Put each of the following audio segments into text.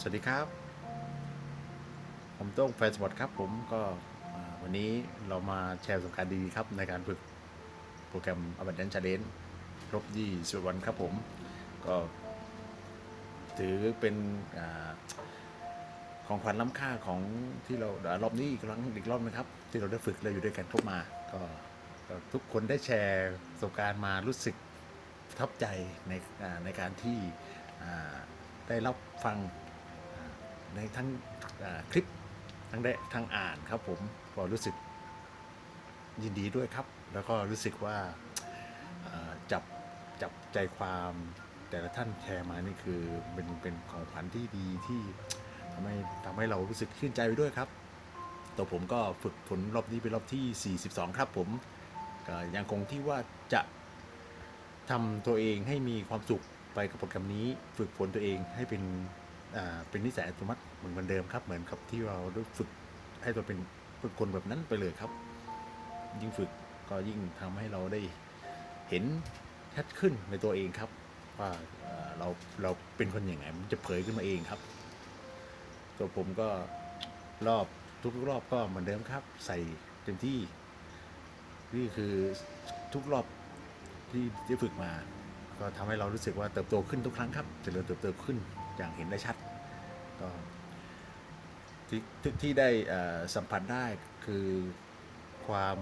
สวัสดีครับ ผมโต้งแฟนสปอร์ตครับ ผมก็วันนี้เรามาแชร์ประสบการณ์ดีครับ ในการฝึกโปรแกรม a b a n d a n c e Challenge ครบ20วันครับผม ก็ถือเป็นอของขวัญล้ำค่าของที่เราเรอบนี้อีกครั้งอีกรอบนะครับ ที่เราได้ฝึกเราอยู่ด้วยกันครบมา ก็ทุกคนได้แชร์ประสบการณ์มารู้สึกทับใจในในการที่ได้รับฟัง ในทั้งคลิปทั้งได้ทั้งอ่านครับผมก็รู้สึกยินดีด้วยครับ แล้วก็รู้สึกว่าจับจับใจความแต่ละท่านแชร์มานี่คือเป็นเป็นของขวัญที่ดีที่ทำให้ทำให้เรารู้สึกชื่นใจไปด้วยครับตัวผมก็ฝึกฝนรอบนี้เป็นรอบที่ 42 ครับผมก็ยังคงที่ว่าจะทำตัวเองให้มีความสุขไปกับโปรแกรมนี้ ฝึกฝนตัวเองให้เป็น เป็นนิสัยอัตโนมัติเหมือนเดิมครับ เหมือนกับที่เราได้ฝึกให้ตัวเป็นเป็นคนแบบนั้นไปเลยครับ ยิ่งฝึกก็ยิ่งทำให้เราได้เห็นชัดขึ้นในตัวเองครับ ว่าเราเราเป็นคนอย่างไงมันจะเผยขึ้นมาเองครับ ตัวผมก็รอบทุกรอบก็เหมือนเดิมครับ ใส่เต็มที่นี่คือทุกรอบที่ที่ฝึกมา ก็ทำให้เรารู้สึกว่าเติบโตขึ้นทุกครั้งครับจเจริญเติบโตขึ้น อย่างเห็นได้ชัดก็ที่ทที่ได้สัมผัสได้คือความ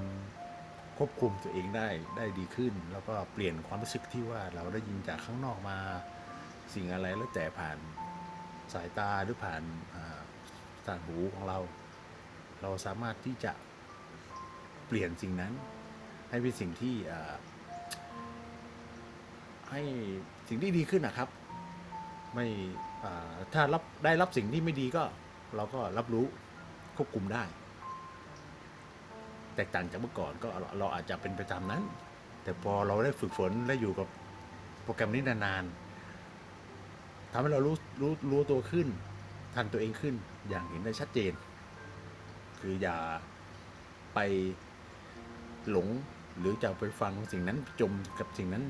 ควบคุมตัวเองได้ได้ดีขึ้น แล้วก็เปลี่ยนความรู้สึกที่ว่าเราได้ยินจากข้างนอกมาสิ่งอะไรแล้วแต่ผ่านสายตาหรือผ่านอ่าสานหูของเรา เราสามารถที่จะเปลี่ยนสิ่งนั้น ให้เป็นสิ่งที่ให้สิ่งที่ดีขึ้นนะครับ ไม่ ถ้ารับได้รับสิ่งที่ไม่ดีก็เราก็รับรู้ควบคุมได้ แตกต่างจากเมื่อก่อนก็เราเราอาจจะเป็นประจำนั้น แต่พอเราได้ฝึกฝนและอยู่กับโปรแกรมนี้นานๆทำให้เรารู้รู้รู้ตัวขึ้น ทันตัวเองขึ้นอย่างเห็นได้ชัดเจน คืออย่าไปหลงหรือจะไปฟังสิ่งนั้นจมกับสิ่งนั้น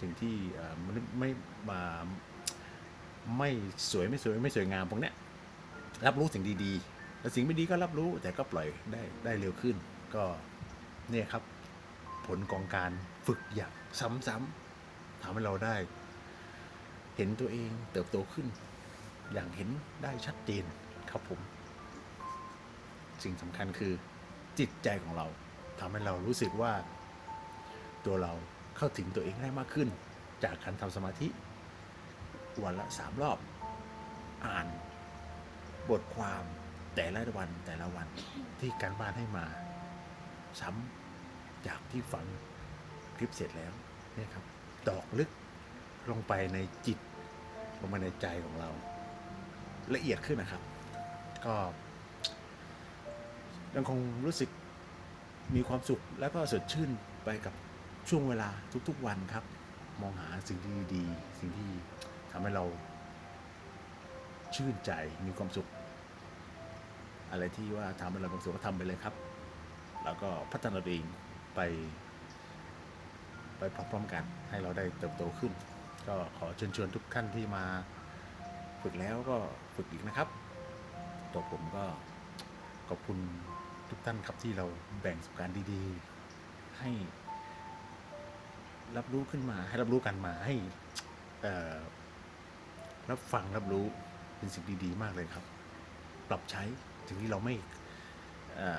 สิ่งที่มันไม่มา ไม่สวยไม่สวยไม่สวยงามพวกเนี้ยรับรู้สิ่งดีๆ แล้วสิ่งไม่ดีก็รับรู้แต่ก็ปล่อยได้ได้เร็วขึ้น ก็เนี่ยครับ ผลของการฝึกอย่างซ้ำๆทำให้เราได้ เห็นตัวเองเติบโตขึ้น อย่างเห็นได้ชัดเจนครับผม สิ่งสำคัญคือจิตใจของเราทำให้เรารู้สึกว่า ตัวเราเข้าถึงตัวเองได้มากขึ้น จากการทำสมาธิ วันละสามรอบ อ่านบทความแต่ละวันแต่ละวันที่การบ้านให้มา ซ้ำจากที่ฟังคลิปเสร็จแล้วนี่ครับตอกลึกลงไปในจิต ลงไปในใจของเรา ละเอียดขึ้นนะครับ ก็ยังคงรู้สึกมีความสุขแล้วก็สดชื่นไปกับช่วงเวลาทุกๆวันครับ มองหาสิ่งที่ดีๆสิ่งที่ ทำให้เราชื่นใจมีความสุข อะไรที่ว่าทำให้เราความสุขก็ทำไปเลยครับ แล้วก็พัฒนาตัวเองไป ไปพร้อมๆกันให้เราได้เติบโตขึ้น ก็ขอเชิญชวนทุกท่านที่มาฝึกแล้วก็ฝึกอีกนะครับ ตัวผมก็ขอบคุณทุกท่านครับที่เราแบ่งประสบการณ์ดีๆ ให้รับรู้ขึ้นมาให้รับรู้กันมาให้อ่อ รับฟังรับรู้เป็นสิ่งดีๆ มากเลยครับ ปรับใช้สิ่งที่เราไม่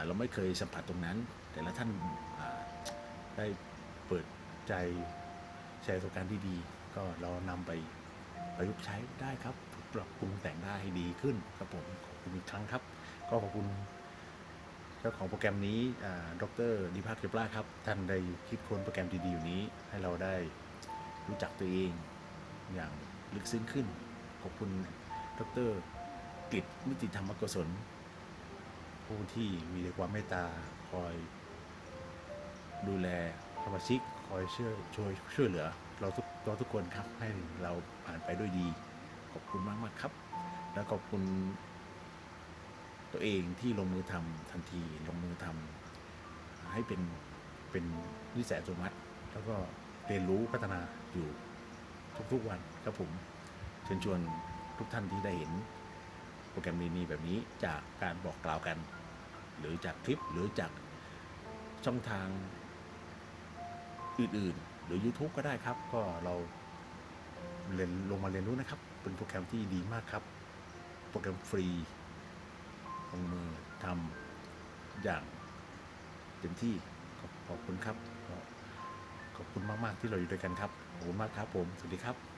เราไม่เคยสัมผัสตรงนั้น แต่ละท่านได้เปิดใจแชร์ประสบการณ์ที่ดีก็เรานำไปประยุกต์ใช้ได้ครับ ปรับปรุงแต่งได้ให้ดีขึ้นครับผมขอบคุณอีกครั้งครับ ก็ขอบคุณเจ้าของโปรแกรมนี้อ่าดรดิพักเกปลาครับ ท่านได้คิดค้นโปรแกรมดีๆอยู่นี้ ให้เราได้รู้จักตัวเองอย่างลึกซึ้งขึ้น ขอบคุณดรกฤษนิติธรรมกศลผู้ที่มีความเมตตาคอย ดูแลสมาชิกคอยช่วยช่วยช่วยเหลือ เราทุกเราทุกคนครับให้เราผ่านไปด้วยดี ขอบคุณมากมากครับ แล้วขอบคุณ ตัวเองที่ลงมือทำทันทีลงมือทำให้เป็นเป็นนิสัยอัตโนมัติ แล้วก็เรียนรู้พัฒนาอยู่ทุกๆวันครับผม ชิญชวนทุกท่านที่ได้เห็น โปรแกรมดีๆแบบนี้จากการบอกกล่าวกัน หรือจากคลิปหรือจากช่องทางอื่นๆ หรือ YouTube ก็ได้ครับ ก็เราเรียนลงมาเรียนรู้นะครับ เป็นโปรแกรมที่ดีมากครับ โปรแกรมฟรีลงมือทำอย่างเต็มที่ขอบคุณครับ ขอบคุณมาก ๆ ที่เราอยู่ด้วยกันครับขอบคุณมากครับผม สวัสดีครับ